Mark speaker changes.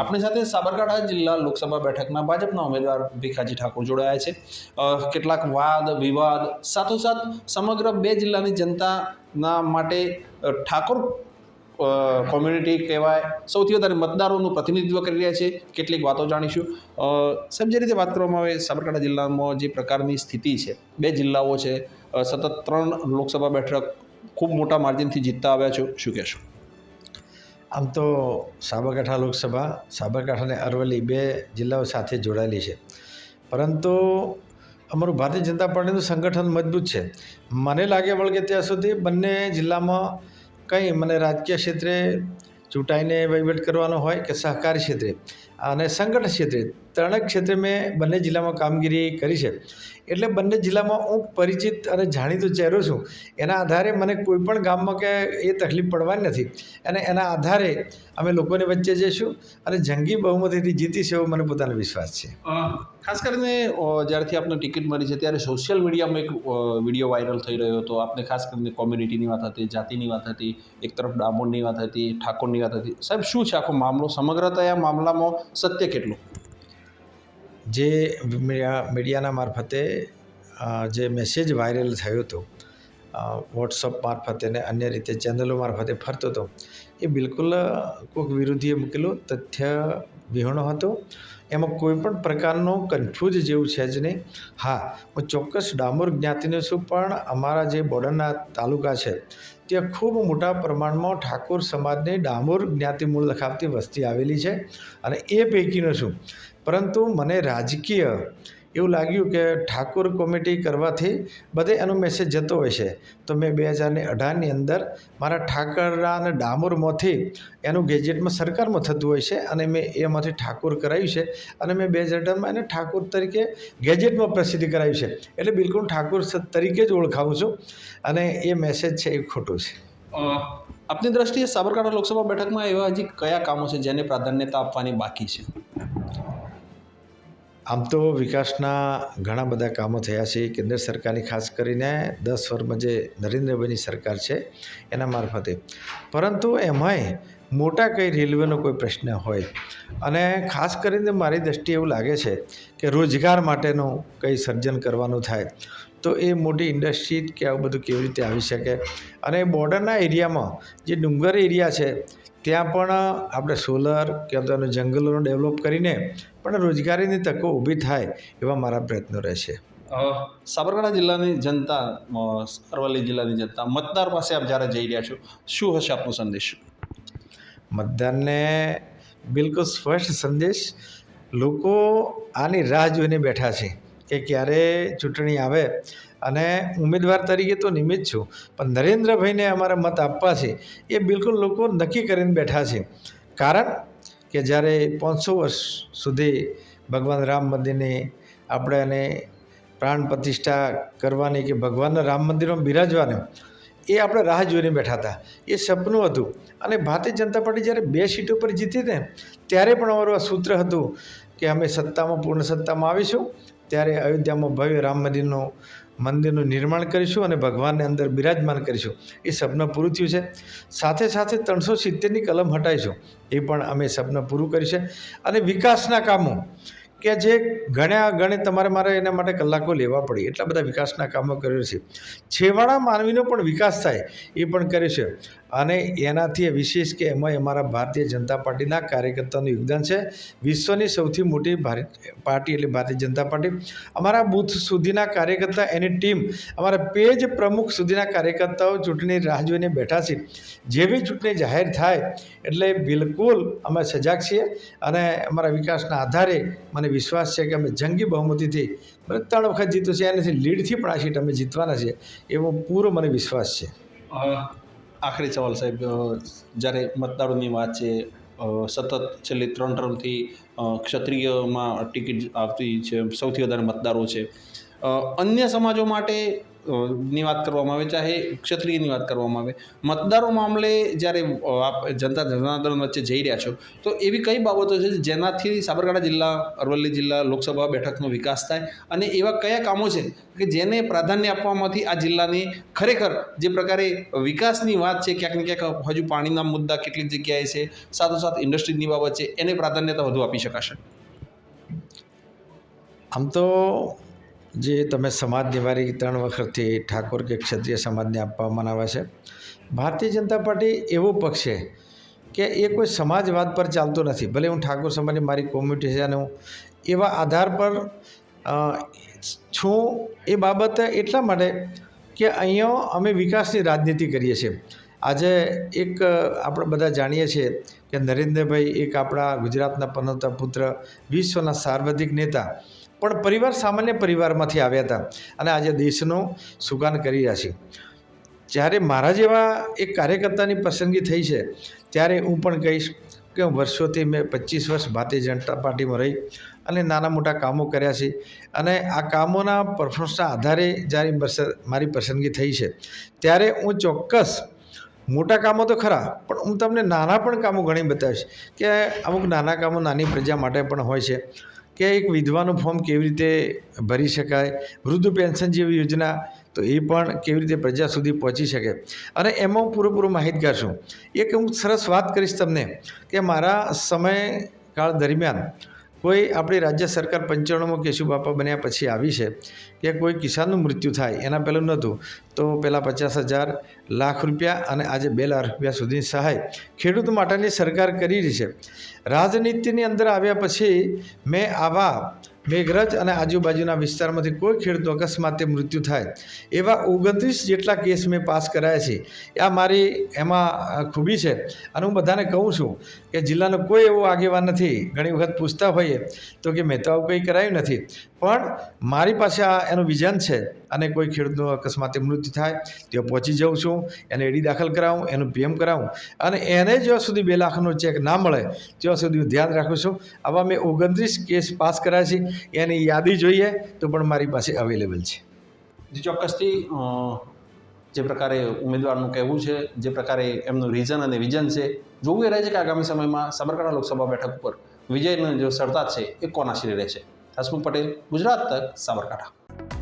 Speaker 1: આપણી સાથે સાબરકાંઠા જિલ્લા લોકસભા બેઠકના ભાજપના ઉમેદવાર ભીખાજી ઠાકોર જોડાયા છે. કેટલાક વાદ, વિવાદ, સાથોસાથ સમગ્ર બે જિલ્લાની જનતાના માટે ઠાકોર કોમ્યુનિટી કહેવાય, સૌથી વધારે મતદારોનું પ્રતિનિધિત્વ કરી રહ્યા છે. કેટલીક વાતો જાણીશું. સાહેબ, જે રીતે વાત કરવામાં આવે, સાબરકાંઠા જિલ્લામાં જે પ્રકારની સ્થિતિ છે, બે જિલ્લાઓ છે સતત ત્રણ લોકસભા બેઠક ખૂબ મોટા માર્જિનથી જીતતા આવ્યા છો. શું કહેશો?
Speaker 2: આમ તો સાબરકાંઠા લોકસભા સાબરકાંઠા અને અરવલ્લી બે જિલ્લાઓ સાથે જોડાયેલી છે. પરંતુ અમારું ભારતીય જનતા પાર્ટીનું સંગઠન મજબૂત છે. મને લાગે વળગે ત્યાં સુધી બંને જિલ્લામાં કંઈ મને રાજકીય ક્ષેત્રે ચૂંટાઈને વહીવટ કરવાનો હોય કે સહકારી ક્ષેત્રે. અને સંગઠન ક્ષેત્રે ત્રણેક ક્ષેત્રે મેં બંને જિલ્લામાં કામગીરી કરી છે. એટલે બંને જિલ્લામાં હું પરિચિત અને જાણીતો ચહેરો છું. એના આધારે મને કોઈ પણ ગામમાં કે એ તકલીફ પડવાની નથી. અને એના આધારે અમે લોકોની વચ્ચે જઈશું અને જંગી બહુમતીથી જીતીશું એવો મને પોતાનો વિશ્વાસ છે.
Speaker 1: ખાસ કરીને જ્યારથી આપને ટિકિટ મળી છે, ત્યારે સોશિયલ મીડિયામાં એક વીડિયો વાયરલ થઈ રહ્યો હતો. આપને ખાસ કરીને કોમ્યુનિટીની વાત હતી, જાતિની વાત હતી, એક તરફ ડામોરની વાત હતી, ઠાકોરની વાત હતી. સાહેબ, શું છે આખો મામલો? સમગ્રતા આ મામલામાં સત્ય કેટલું?
Speaker 2: જે મીડિયા, મીડિયાના મારફતે જે મેસેજ વાયરલ થયો હતો વોટ્સઅપ મારફતે અને અન્ય રીતે ચેનલો મારફતે ફરતો હતો, એ બિલકુલ કોઈક વિરોધીએ મૂકેલો, તથ્ય વિહોણો હતો. એમાં કોઈ પણ પ્રકારનો કન્ફ્યુઝ જેવું છે જ નહીં. હા, હું ચોક્કસ ડામોર જ્ઞાતિનો છું, પણ અમારા જે બોર્ડરના તાલુકા છે ત્યાં ખૂબ મોટા પ્રમાણમાં ઠાકોર સમાજની ડામોર જ્ઞાતિ મૂળ લખાવતી વસ્તી આવેલી છે. અને એ પૈકીનો છું પરંતુ મને રાજકીય એવું લાગ્યું કે ઠાકોર કોમિટી કરવાથી બધે એનો મેસેજ જતો હોય છે. તો મેં બે હજારને અઢારની અંદર મારા ઠાકરા અને ડામોરમાંથી એનું ગેજેટમાં સરકારમાં થતું હોય છે અને મેં એમાંથી ઠાકોર કરાવ્યું છે અને મેં બે હજાર અઢારમાં એને ઠાકોર તરીકે ગેજેટમાં પ્રસિદ્ધ કરાવ્યું છે. એટલે બિલકુલ ઠાકોર તરીકે જ ઓળખાવું છું અને એ મેસેજ છે એ ખોટું છે.
Speaker 1: આપની દ્રષ્ટિએ સાબરકાંઠા લોકસભા બેઠકમાં એવા હજી કયા કામો છે જેને પ્રાધાન્યતા આપવાની બાકી છે?
Speaker 2: આમ તો વિકાસના ઘણા બધા કામો થયા છે. કેન્દ્ર સરકારની ખાસ કરીને દસ વર્ષમાં જે નરેન્દ્રભાઈની સરકાર છે, એના મારફતે. પરંતુ એમાંય મોટા કંઈ રેલવેનો કોઈ પ્રશ્ન હોય. અને ખાસ કરીને મારી દ્રષ્ટિએ એવું લાગે છે કે રોજગાર માટેનું કંઈ સર્જન કરવાનું થાય, તો એ મોટી ઇન્ડસ્ટ્રી કે આવું બધું કેવી રીતે આવી શકે? અને બોર્ડરના એરિયામાં જે ડુંગર એરિયા છે ત્યાં પણ આપણે સોલર કે તો એનું જંગલોનું ડેવલપ કરીને પણ રોજગારીની તકો ઊભી થાય એવા મારા પ્રયત્નો રહેશે.
Speaker 1: સાબરકાંઠા જિલ્લાની જનતા અરવલ્લી જિલ્લાની જનતા મતદાર પાસે આપ જ્યારે જઈ રહ્યા છો શું હશે આપનો સંદેશ?
Speaker 2: મતદાનને બિલકુલ સ્પષ્ટ સંદેશ લોકો આની રાહ જોઈને બેઠા છે કે ક્યારે ચૂંટણી આવે અને ઉમેદવાર તરીકે તો નિમિત્ત છું. પણ નરેન્દ્રભાઈને અમારા મત આપવા છે, એ બિલકુલ લોકો નક્કી કરીને બેઠા છે. કારણ કે જ્યારે પાંચસો વર્ષ સુધી ભગવાન રામ મંદિરને આપણે એને પ્રાણ પ્રતિષ્ઠા કરવાની કે ભગવાનના રામ મંદિરમાં બિરાજવાનું, એ આપણે રાહ જોઈને બેઠા હતા. એ સપનું હતું. અને ભારતીય જનતા પાર્ટી જ્યારે બે સીટો પર જીતી ને, ત્યારે પણ અમારું આ સૂત્ર હતું કે અમે સત્તામાં પૂર્ણ સત્તામાં આવીશું, ત્યારે અયોધ્યામાં ભવ્ય રામ મંદિરનું મંદિરનું નિર્માણ કરીશું અને ભગવાનને અંદર બિરાજમાન કરીશું. એ સપનું પૂરું થયું છે. સાથે સાથે ત્રણસો સિત્તેરની કલમ હટાવીશું. એ પણ અમે સપનું પૂરું કર્યું છે અને વિકાસના કામો. કે જે ગણ્યા ગણે તમારે મારે એના માટે કલાકો લેવા પડે. એટલા બધા વિકાસના કામો કર્યો છે. છેવાડા માનવીનો પણ વિકાસ થાય. એ પણ કર્યો છે. અને એનાથી વિશેષ કે એમાં અમારા ભારતીય જનતા પાર્ટીના કાર્યકર્તાનું યોગદાન છે. વિશ્વની સૌથી મોટી પાર્ટી એટલે ભારતીય જનતા પાર્ટી. અમારા બૂથ સુધીના કાર્યકર્તા એની ટીમ, અમારા પેજ પ્રમુખ સુધીના કાર્યકર્તાઓ ચૂંટણી રાહ જોઈને બેઠા છે. જેવી ચૂંટણી જાહેર થાય એટલે બિલકુલ અમે સજાગ છીએ અને અમારા વિકાસના આધારે મને વિશ્વાસ છે કે અમે જંગી બહુમતીથી ત્રણ વખત જીતું છે. એનાથી લીડથી પણ આ સીટ અમે જીતવાના છીએ. એવો પૂરો મને વિશ્વાસ છે.
Speaker 1: આખરી સવાલ સાહેબ જ્યારે મતદારોની વાત છે સતત છેલ્લી ત્રણ ટર્મથી ક્ષત્રિયમાં ટિકિટ આવતી છે, સૌથી વધારે મતદારો છે. અન્ય સમાજો માટે ની વાત કરવામાં આવે ચાહે ક્ષત્રિયની વાત કરવામાં આવે. મતદારો મામલે જ્યારે આપ જનતા જનાર્દન વચ્ચે જઈ રહ્યા છો, તો એવી કઈ બાબતો છે જેનાથી સાબરકાંઠા જિલ્લા, અરવલ્લી જિલ્લા, લોકસભા બેઠકનો વિકાસ થાય અને એવા કયા કામો છે કે જેને પ્રાધાન્ય આપવામાંથી આ જિલ્લાની ખરેખર જે પ્રકારે વિકાસની વાત છે, ક્યાંક ને ક્યાંક હજુ પાણીના મુદ્દા કેટલીક જગ્યાએ છે, સાથોસાથ ઇન્ડસ્ટ્રીની બાબત છે, એને પ્રાધાન્યતા વધુ આપી શકાશે?
Speaker 2: આમ તો જે તમે સમાજ નિવારી ત્રણ વખતથી ઠાકોર કે ક્ષત્રિય સમાજને આપવામાં આવે છે. ભારતીય જનતા પાર્ટી એવો પક્ષ છે કે એ કોઈ સમાજવાદ પર ચાલતો નથી. ભલે હું ઠાકોર સમાજની મારી કોમ્યુનિટી છે અને હું એવા આધાર પર છું એ બાબત એટલા માટે કે અહીંયા અમે વિકાસની રાજનીતિ કરીએ છીએ. આજે એક, આપણે બધા જાણીએ છીએ કે નરેન્દ્રભાઈ એક આપણા ગુજરાતના પનોતા પુત્ર, વિશ્વના સાર્વધિક નેતા પણ પરિવાર સામાન્ય પરિવારમાંથી આવ્યા હતા અને આજે દેશનું સુકાન કરી રહ્યા છે. જ્યારે મારા જેવા એક કાર્યકર્તાની પસંદગી થઈ છે, ત્યારે હું પણ કહીશ કે વર્ષોથી મેં પચીસ વર્ષ ભારતીય જનતા પાર્ટીમાં રહી અને નાના મોટા કામો કર્યા છે અને આ કામોના પરફોર્મન્સના આધારે જ્યારે મારી પસંદગી થઈ છે, ત્યારે હું ચોક્કસ મોટા કામો તો ખરા, પણ હું તમને નાના પણ કામો ઘણી બતાવીશ કે અમુક નાના કામો નાની પ્રજા માટે પણ હોય છે. કે એક વિધવાનું ફોર્મ કેવી રીતે ભરી શકાય, વૃદ્ધ પેન્શન જેવી યોજના, તો એ પણ કેવી રીતે પ્રજા સુધી પહોંચી શકે. અને એમાં હું પૂરેપૂરું માહિતગાર છું. એક હું સરસ વાત કરીશ તમને કે મારા સમયકાળ દરમિયાન કોઈ આપણી રાજ્ય સરકાર પંચાણુંમાં કેશુબાપા બન્યા પછી આવી છે કે કોઈ કિસાનનું મૃત્યુ થાય, એના પહેલું નહોતું, તો પહેલાં પચાસ હજાર લાખ રૂપિયા અને આજે બે લાખ રૂપિયા સુધીની સહાય ખેડૂત માટેની સરકાર કરી રહી છે. રાજનીતિની અંદર આવ્યા પછી મેં આવા મેઘરજ અને આજુબાજુના વિસ્તારમાંથી કોઈ ખેડૂત અકસ્માતે મૃત્યુ થાય. એવા ઓગણત્રીસ જેટલા કેસ મેં પાસ કરાયા છે. આ મારી એમાં ખૂબી છે અને હું બધાને કહું છું કે જિલ્લાનો કોઈ એવો આગેવાન નથી. ઘણી વખત પૂછતા હોઈએ તો કે મેં તો આવું કંઈ કરાયું નથી. પણ મારી પાસે આ એનું વિઝન છે અને કોઈ ખેડૂતનું અકસ્માતે મૃત્યુ થાય, ત્યાં પહોંચી જાઉં છું, એને એડી દાખલ કરાવું, એનું પીએમ કરાવું અને એને જ્યાં સુધી બે લાખનો ચેક ના મળે, ત્યાં સુધી હું ધ્યાન રાખું છું. આવા મેં ઓગણત્રીસ કેસ પાસ કરાયા છે. એની યાદી જોઈએ તો પણ મારી પાસે અવેલેબલ છે.
Speaker 1: જે, ચોક્કસથી જે પ્રકારે ઉમેદવારનું કહેવું છે, જે પ્રકારે એમનું રીઝન અને વિઝન છે, જોવું એ રહે છે કે આગામી સમયમાં સાબરકાંઠા લોકસભા બેઠક ઉપર વિજયનો જે સરતા છે એ કોના શિરે રહેશે? હસમુખ પટેલ, ગુજરાત તક, સાબરકાંઠા.